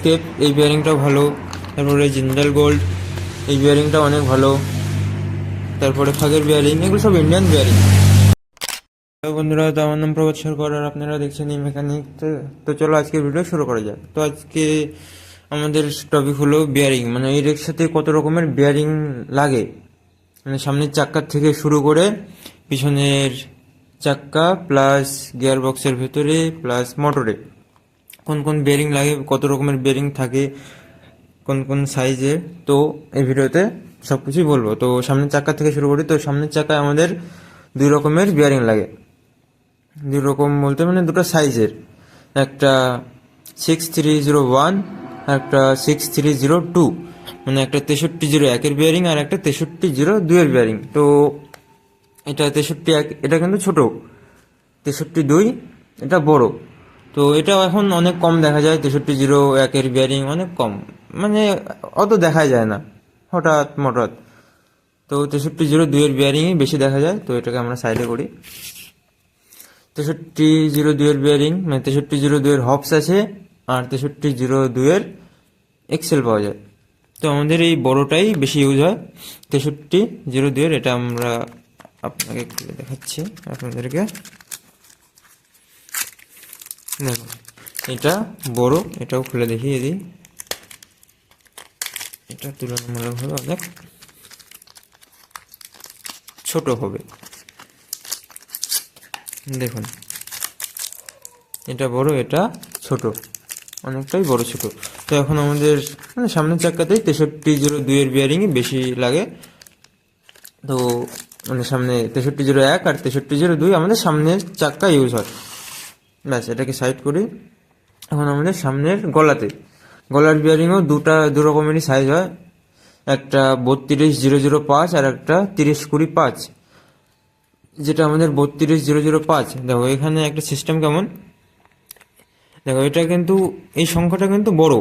Escape এই বিয়ারিংটাও ভালো, তারপরে জিন্দাল গোল্ড এই বিয়ারিংটা অনেক ভালো, তারপরে ফাগের বিয়ারিং এগুলো সব ইন্ডিয়ান বিয়ারিং হ্যালো বন্ধুরা, তো আমার নাম প্রবোধ সরকার, আর আপনারা দেখছেন এই মেকানিক তো চলো আজকের ভিডিও শুরু করা যাক। তো আজকে আমাদের টপিক হলো বিয়ারিং মানে এই রিক্সাতে কত রকমের বিয়ারিং লাগে। মানে সামনের চাক্কার থেকে শুরু করে পিছনের চাক্কা প্লাস গিয়ার বক্সের ভেতরে প্লাস মোটরে কোন কোন বেরিং লাগে, কত রকমের বেরিং থাকে, কোন কোন সাইজে তো এই ভিডিওতে সব কিছুই বলব। তো সামনের চাকা থেকে শুরু করি, তো সামনের চাকায় আমাদের দুই রকমের বিয়ারিং লাগে। দুই রকম বলতে মানে দুটো সাইজের একটা সিক্স থ্রি জিরো ওয়ান একটা সিক্স থ্রি জিরো টু মানে একটা তেষট্টি জিরো একের বিয়ারিং আর একটা তেষট্টি জিরো দুইয়ের বিয়ারিং তো এটা তেষট্টি এক, এটা কিন্তু ছোট। তেষট্টি দুই, এটা বড়। তো এটাও এখন অনেক কম দেখা যায়, তেষট্টি জিরো একের বিয়ারিং অনেক কম। মানে অত দেখা যায় না, হঠাৎ মঠাৎ। তো তেষট্টি জিরো দুইয়ের বিয়ারিংই বেশি দেখা যায়, তো এটাকে আমরা সাইডে করি। তেষট্টি জিরো দুইয়ের বিয়ারিং মানে তেষট্টি জিরো দুইয়ের হপস আছে, আর তেষট্টি জিরো দুইয়ের এক্সেল পাওয়া যায়। তো আমাদের এই বড়টাই বেশি ইউজ হয়। তেষট্টি জিরো দুইয়ের এটা আমরা আপনাকে দেখাচ্ছি, আপনাদেরকে। এটা বড়, এটাও খুলে দেখিয়ে দিই। এটা তুলনামূলকভাবে অনেক ছোট হবে। দেখুন, এটা বড়, এটা ছোট, অনেকটাই বড় ছোট। তো এখন আমাদের মানে সামনের চাক্কাতেই তেষট্টি জিরো দুইয়ের বিয়ারিংই বেশি লাগে। তো মানে সামনে তেষট্টি জিরো এক আর তেষট্টি জিরো দুই আমাদের সামনের চাক্কা ইউজ হয়। ব্যাস, এটাকে সাইড করি। এখন আমাদের সামনের গলাতে। গলার বিয়ারিংও দুটা, দু রকমেরই সাইজ হয়। একটা বত্রিশ জিরো জিরো পাঁচ আর একটা তিরিশ কুড়ি পাঁচ। যেটা আমাদের বত্রিশ জিরো জিরো পাঁচ। দেখো, এখানে একটা সিস্টেম কেমন? দেখো, এটা কিন্তু, এই সংখ্যাটা কিন্তু বড়।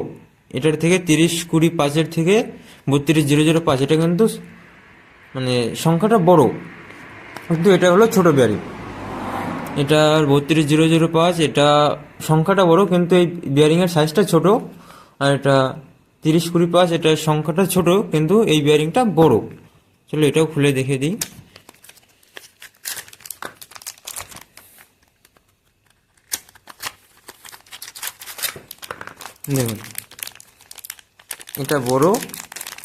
এটার থেকে তিরিশ কুড়ি পাঁচের থেকে বত্রিশ জিরো জিরো পাঁচ, এটা কিন্তু মানে সংখ্যাটা বড়। কিন্তু এটা হলো ছোটো বিয়ারিং এটার বত্রিশ জিরো জিরো পাঁচ, এটা সংখ্যাটা বড়, কিন্তু এই বিয়ারিংয়ের সাইজটা ছোট। আর এটা তিরিশ কুড়ি পাঁচ এটার সংখ্যাটা ছোট, কিন্তু এই বিয়ারিংটা বড়। চলো এটাও খুলে দেখে দিই। দেখুন, এটা বড়,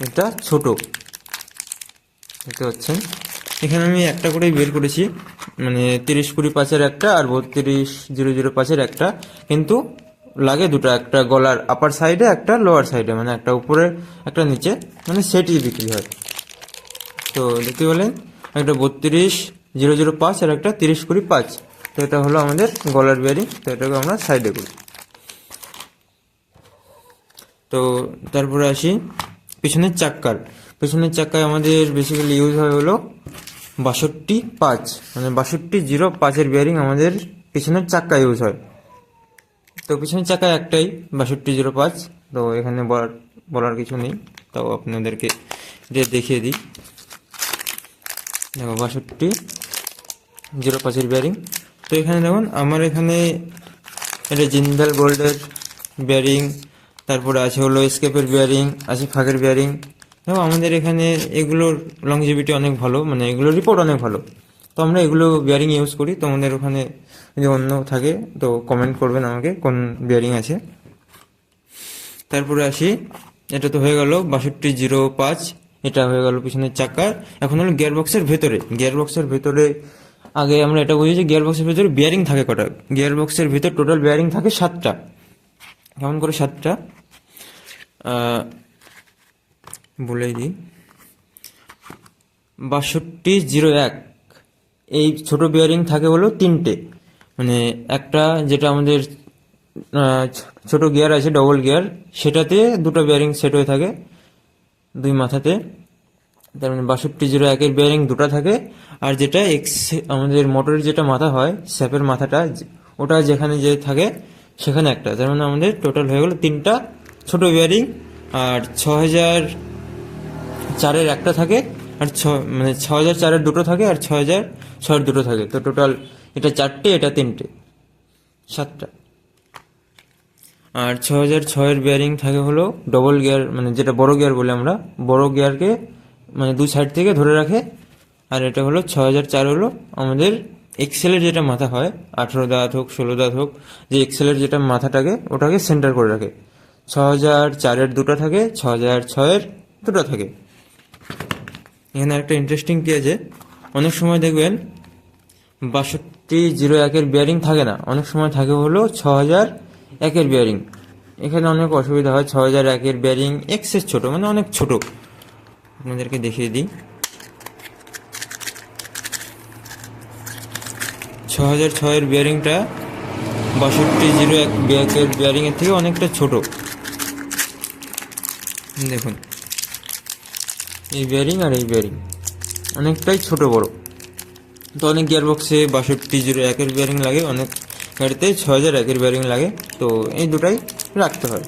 এটা ছোট। দেখতে পাচ্ছেন? এখানে আমি একটা করেই বের করেছি। মানে তিরিশ কুড়ি পাঁচের একটা আর বত্রিশ জিরো জিরো পাঁচের একটা। কিন্তু লাগে দুটো, একটা গলার আপার সাইডে একটা লোয়ার সাইডে মানে একটা উপরে একটা নিচে মানে সেটই বিক্রি হয়। তো দেখতে পেলেন একটা বত্রিশ জিরো জিরো পাঁচ আর একটা তিরিশ কুড়ি পাঁচ। তো এটা হলো আমাদের গলার বিয়ারিং তো এটাকে আমরা সাইডে করি। তো তারপরে আসি পিছনের চাক্কার। পিছনের চাক্কায় আমাদের বেসিক্যালি ইউজ হয় হলো বাষট্টি পাঁচ। মানে বাষট্টি জিরো পাঁচের বিয়ারিং আমাদের পিছনের চাক্কা ইউজ হয়। তো পিছনের চাকায় একটাই, বাষট্টি জিরো পাঁচ। তো এখানে বলার বলার কিছু নেই। তাও আপনাদেরকে এটা দেখিয়ে দিই। দেখো, বাষট্টি জিরো পাঁচের বিয়ারিং তো এখানে দেখুন, আমার এখানে এটা জিন্দাল গোল্ডের বিয়ারিং তারপরে আছে হলো স্কেপের বিয়ারিং আছে ফাঁকের বিয়ারিং দেখো, আমাদের এখানে এগুলোর লংজিভিটি অনেক ভালো মানে এগুলোর রিপোর্ট অনেক ভালো। তো আমরা এগুলো বিয়ারিং ইউজ করি। তো আমাদের ওখানে যদি অন্য থাকে, তো কমেন্ট করবেন আমাকে কোন বিয়ারিং আছে। তারপরে আসি, এটা তো হয়ে গেল বাষট্টি জিরো পাঁচ, এটা হয়ে গেল পিছনের চাকার এখন হলো গিয়ার বক্সের ভেতরে। গিয়ার বক্সের ভেতরে, আগে আমরা এটা বুঝেছি গিয়ার বক্সের ভেতরে বিয়ারিং থাকে কটা? গিয়ার বক্সের ভেতর টোটাল বিয়ারিং থাকে সাতটা। কেমন করে সাতটা? বলেই দিই। বাষট্টি জিরো এক। এই ছোট বিয়ারিং থাকে হলো তিনটে। মানে একটা যেটা আমাদের ছোট গিয়ার আছে ডবল গিয়ার সেটাতে দুটো বিয়ারিং সেট হয়ে থাকে দুই মাথাতে। তার মানে বাষট্টি জিরো একের বিয়ারিং দুটো থাকে। আর যেটা এক্স আমাদের মোটরের যেটা মাথা হয় স্যাপের মাথাটা, ওটা যেখানে যে থাকে, সেখানে একটা। তার মানে আমাদের টোটাল হয়ে গেলো তিনটা ছোট বিয়ারিং আর ছ হাজার চারের একটা থাকে আর ছ মানে ছ হাজার চারের দুটো থাকে আর ছ হাজার ছয়ের দুটো থাকে। তো টোটাল এটা চারটে, এটা তিনটে। সাতটা। আর ছ হাজার ছয়ের বিয়ারিং থাকে হলো ডবল গিয়ার মানে যেটা বড় গিয়ার বলে আমরা, বড় গিয়ারকে মানে দু সাইড থেকে ধরে রাখে। আর এটা হলো ছ হাজার চার হলো আমাদের এক্সেলের যেটা মাথা হয়, আঠেরো দাঁত হোক, ষোলো দাঁত হোক, যে এক্সেলের যেটা মাথাটাকে ওটাকে সেন্টার করে রাখে। ছ হাজার চারের দুটো থাকে ছ হাজার ছয়ের দুটো থাকে। এখানে একটা ইন্টারেস্টিং কি আছে? অনেক সময় দেখবেন বাষট্টি জিরো একের বিয়ারিং থাকে না। অনেক সময় থাকে হলো ছ হাজার একের বিয়ারিং এখানে অনেক অসুবিধা হয়, ছ হাজার একের বিয়ারিং এক্সেস ছোট মানে অনেক ছোট। আপনাদেরকে দেখিয়ে দিই। ছ হাজার ছয়ের বিয়ারিংটা বাষট্টি জিরো এক বিয়ারিংয়ের থেকে অনেকটা ছোট। দেখুন। এই বিয়ারিং আর এই বিয়ারিং অনেকটাই ছোট বড়। তো অনেক গিয়ারবক্সে বাষট্টি জিরো একের বিয়ারিং লাগে, অনেক গাড়িতে ছ হাজার একের বিয়ারিং লাগে, তো এই দুটাই রাখতে হয়।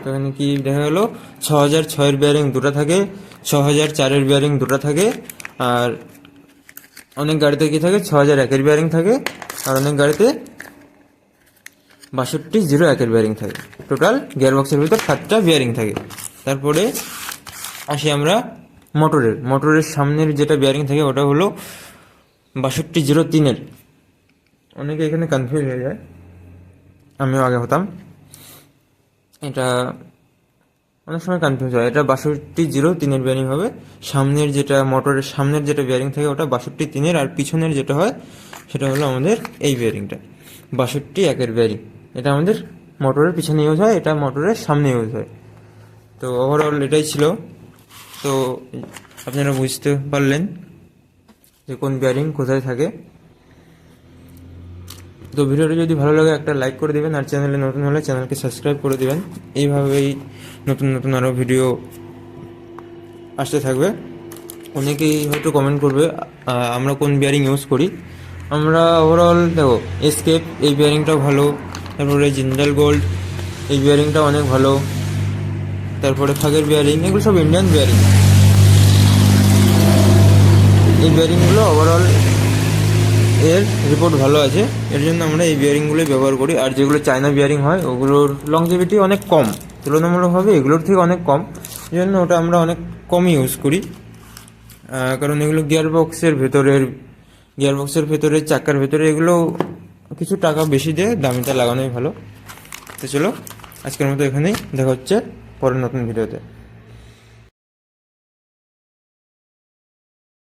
তো এখানে কি দেখা গেলো? ছ হাজার ছয়ের বিয়ারিং দুটো থাকে ছ হাজার চারের বিয়ারিং দুটো থাকে, আর অনেক গাড়িতে কি থাকে? ছ হাজার একের বিয়ারিং থাকে, আর অনেক গাড়িতে বাষট্টি জিরো একের বিয়ারিং থাকে। টোটাল গিয়ারবক্সের ভিতর সাতটা বিয়ারিং থাকে। তারপরে আসি আমরা মোটরের। মোটরের সামনের যেটা বিয়ারিং থাকে, ওটা হলো বাষট্টি জিরো তিনের। অনেকে এখানে কনফিউজ হয়ে যায়। আমিও আগে হতাম। এটা অনেক সময় কনফিউজ হয়। এটা বাষট্টি জিরো তিনের বিয়ারিং হবে। সামনের যেটা মোটরের সামনের যেটা বিয়ারিং থাকে, ওটা বাষট্টি তিনের। আর পিছনের যেটা হয়, সেটা হলো আমাদের এই বিয়ারিংটা বাষট্টি একের বিয়ারিং এটা আমাদের মোটরের পিছনে ইউজ হয়, এটা মোটরের সামনে ইউজ হয়। তো ওভারঅল এটাই ছিল। তো আপনারা বুঝতে পারলেন যে কোন বিয়ারিং কোথায় থাকে। তো ভিডিওটি যদি ভালো লাগে একটা লাইক করে দেবেন, আর চ্যানেলে নতুন হলে চ্যানেলকে সাবস্ক্রাইব করে দেবেন। এইভাবেই নতুন নতুন আরও ভিডিও আসতে থাকবে। অনেকেই হয়তো কমেন্ট করবে আমরা কোন বিয়ারিং ইউজ করি। আমরা ওভারঅল দেখো এসকেপ এই বিয়ারিংটাও ভালো। তারপরে জিন্দাল গোল্ড এই বিয়ারিংটা অনেক ভালো। তারপরে ফাগের বিয়ারিং এগুলো সব ইন্ডিয়ান বিয়ারিং এই বিয়ারিংগুলো ওভারঅল এর রিপোর্ট ভালো আছে। এর জন্য আমরা এই বিয়ারিংগুলোই ব্যবহার করি। আর যেগুলো চায়না বিয়ারিং হয়, ওগুলোর লংজিভিটি অনেক কম। তুলনামূলকভাবে এগুলোর থেকে অনেক কম। এই জন্য ওটা আমরা অনেক কমই ইউজ করি। কারণ এগুলো গিয়ার বক্সের ভেতরের গিয়ার বক্সের ভেতরে চাকার ভেতরে এগুলো কিছু টাকা বেশি দিয়ে দামিটা লাগানোই ভালো। তো চলো, আজকের মতো এখানেই। দেখা হচ্ছে। পরের নতুন ভিডিওতে।